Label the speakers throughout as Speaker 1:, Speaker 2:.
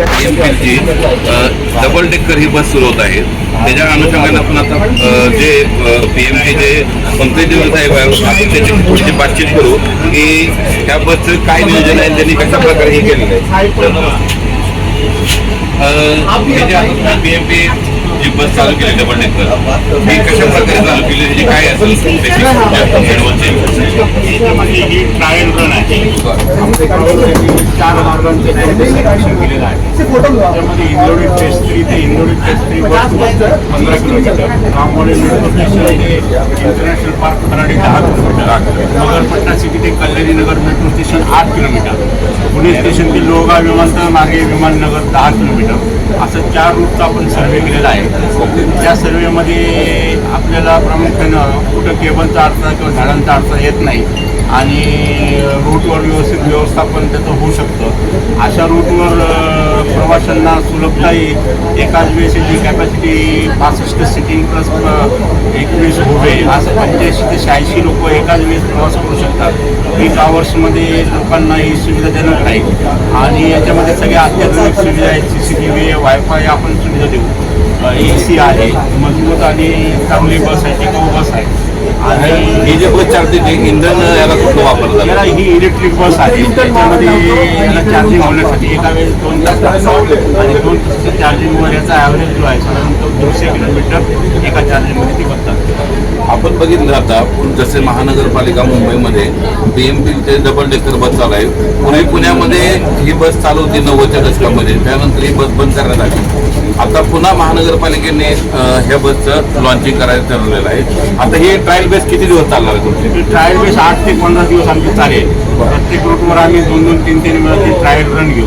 Speaker 1: एमपीची double decker ही बस सुरू होत आहे. त्याच्या अनुषंगाने आपण आता जे पी एम पी जे पंकज साहेब आहे आपण त्याची बातचीत करू की त्या बसचं काय नियोजन आहे त्यांनी कशा प्रकारे हे केलेलं आहे. P M P G bus चालू केली डबल डेकर ही कशा प्रकारे चालू केली? त्याची काय असेल
Speaker 2: ही ट्रायल रन आहे चार मार्गांचे केलेलं आहे. त्यामध्ये इंदोरी फेस थ्री ते इंदोरी फेस थ्री पंधरा किलोमीटर. रामवाडी मेट्रो स्टेशन ते. इंटरनॅशनल पार्क खराडी दहा किलोमीटर. नगरपटना सिटी ते कल्याणी नगर मेट्रो स्टेशन आठ किलोमीटर. पुणे स्टेशन ते लोहगाव विमानतळ मागे विमाननगर दहा किलोमीटर. असं चार रूटचा आपण सर्वे केलेला आहे. त्या सर्वेमध्ये आपल्याला प्रामुख्यानं कुठं केबलचा अडथळा किंवा झाडांचा अडथळा येत नाही आणि रूटवर व्यवस्थित व्यवस्थापन त्याचं होऊ शकतं. अशा रूटवर प्रवाशांना सुलभता येईल एकाच वेळेची कॅपॅसिटी पासष्ट सिटिंग प्लस एकवीस उभे. असं पंच्याऐंशी ते शहाऐंशी लोक एकाच वेळेस प्रवास करू शकतात. पीक आवर्समध्ये लोकांना ही सुविधाजनक राहील आणि याच्यामध्ये सगळ्या अत्याधुनिक सुविधा आहेत C C T V wifi आपण सुविधा देऊ. ए सी आहे मजबूत आणि चांगली बस आहे टिकाऊ बस आहे. आणि
Speaker 1: ही जे बस चालते ते इंधन याला कुठलं जातं
Speaker 2: ही इलेक्ट्रिक बस आहे. त्याच्यामध्ये याला चार्जिंग होण्यासाठी एका वेळेस दोन तास लागतात. आणि दोन तासाच्या चार्जिंगवर याचा ॲव्हरेज जो आहे साधारणतः दोनशे किलोमीटर एका चार्जिंगमध्ये ती बसतात.
Speaker 1: आपण बघितलं आता जसे महानगरपालिका मुंबईमध्ये बी एम पीचे डबल डेकर बस चालू आहे पूर्वी पुण्यामध्ये ही बस चालू होती नव्वदच्या दशकामध्ये. त्यानंतर ही बस बंद करण्यात आली. आता पुन्हा महानगरपालिकेने ह्या बसचं लॉन्चिंग करायचं ठरवलेलं आहे. आता हे ट्रायल बेस किती दिवस चालणार आहे तुमची?
Speaker 2: ट्रायल बेस आठ ते पंधरा दिवस आमची चालेल. प्रत्येक रूटवर आम्ही दोन दोन तीन तीन वेळा ती ट्रायल रन घेऊ.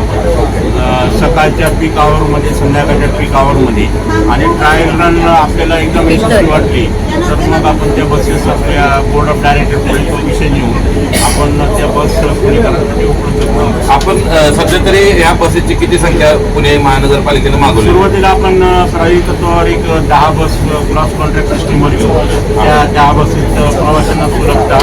Speaker 2: सकाळच्या पीक आवरमध्ये संध्याकाळच्या पीक आवरमध्ये आणि ट्रायल रन आपल्याला एकदम यशस्वी वाटली. तर मग आपण त्या बसेस आपल्या बोर्ड ऑफ डायरेक्टरकडे विषय नेऊन आपण त्या बस पुणे करण्यासाठी उपलब्ध करू
Speaker 1: आपण अं, सध्या तरी या बसेसची किती संख्या पुणे महानगरपालिकेने मागवली?
Speaker 2: सुरुवातीला आपण प्रायव्हेट तत्वावर एक दहा बस क्रॉस कॉन्ट्रॅक्ट सिस्टीमवर घेऊ त्या दहा बसेस प्रवाशांना सुलभता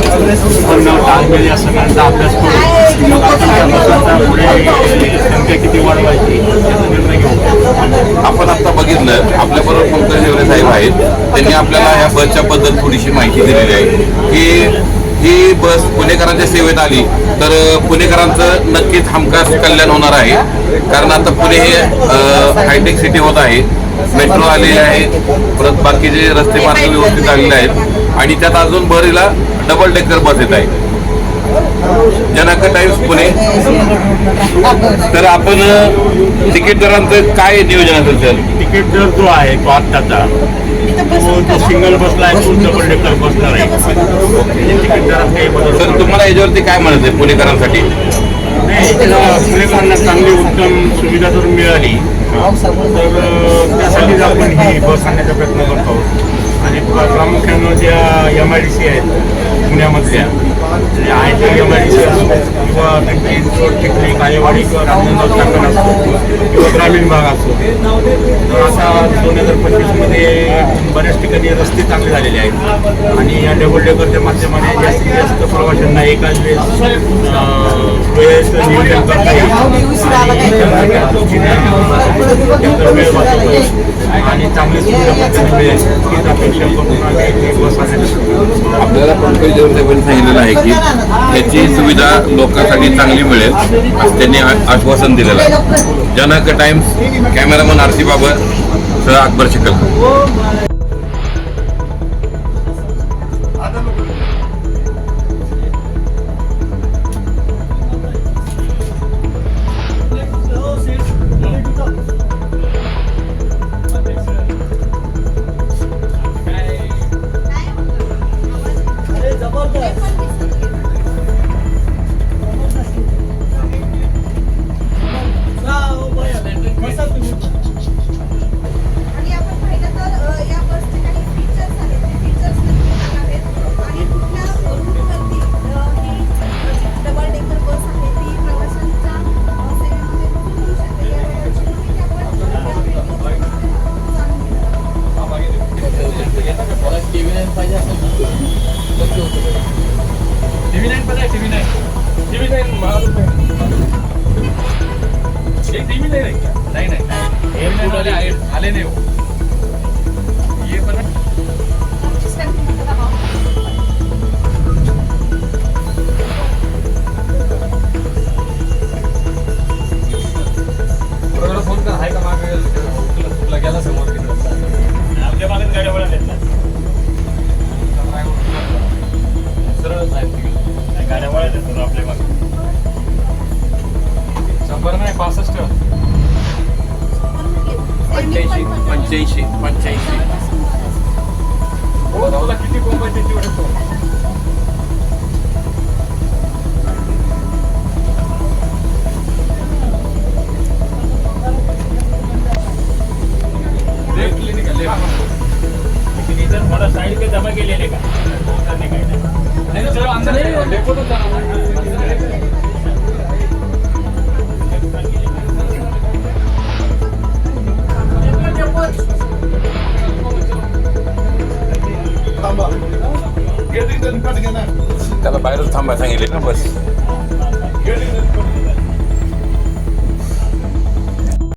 Speaker 2: पण तालमेल या सगळ्यांचा अभ्यास करू मग आपण त्या बसांचा पुढे संख्या किती वाढवायची याचा निर्णय घेऊ
Speaker 1: आपण आता बघितलं आपल्याबरोबर पंकज देवरे साहेब आहेत. त्यांनी आपल्याला या बसच्या बद्दल थोडीशी माहिती दिलेली आहे की ही बस पुणेकरांच्या सेवेत आली तर पुणेकरांचं नक्कीच हमखास कल्याण होणार आहे. कारण आता पुणे हे हायटेक सिटी होत आहे. मेट्रो आलेली आहे परत बाकीचे रस्ते मार्ग व्यवस्थित झालेले आहेत. आणि त्यात अजून भरीला डबल डेकर बस येत आहे जनाक टाइम्स पुणे. तर आपण तिकीट दरांचं काय नियोजन असेल सर?
Speaker 2: तिकीट दर जो आहे तो आत्ताचा. तो सिंगल बसला आहे तो डबल डेकर बसला आहे.
Speaker 1: याच्यावरती काय म्हणत आहे पुणेकरांसाठी?
Speaker 2: नाही त्याला पुणेकरांना चांगली उत्तम सुविधा जर मिळाली तर त्यासाठीच आपण ही बस आणण्याचा प्रयत्न करतो आणि प्रामुख्यानं ज्या एम आय डी सी आहेत पुण्यामधल्या ज्या आय टी एम आय असो किंवा त्यांची इंचोड चिखली काळेवाडी किंवा रामनगर चाकण असो किंवा ग्रामीण भाग असो तर आता दोन हजार पंचवीसमध्ये बऱ्याच ठिकाणी रस्ते चांगले झालेले आहेत. आणि या डबल डेकरच्या माध्यमाने जास्तीत जास्त प्रवाशांना एकाच वेळेस अ, नियोजन करता येईल. आणि त्यांचा चांगली
Speaker 1: आपल्याला पंकज देवरे साहेबांनी सांगितलेलं आहे की याची सुविधा लोकांसाठी चांगली मिळेल. असं त्यांनी आश्वासन दिलेलं आहे. जनक टाइम्स कॅमेरामन आरती बाबर सह अकबर शिकल.
Speaker 3: रुपयाला नाही. टी व्ही नाही बारा रुपये टी नाही नाही नाही. आले. नाही हो. हे. पण.
Speaker 1: पंच्याऐंशी. पंच्याऐंशी. पंच्याऐंशी
Speaker 3: हो किती कोंबडी त्याची वाटतो लेफ्ट क्लिनिक आहे लेफ्ट
Speaker 2: इधर थोड़ा साइड पे जमा केलेले का? करने काय
Speaker 3: नाही. चलो अंदर नहीं डेपो तो जाना
Speaker 1: त्याला बाहेरच थांबायला सांगितले ना बस.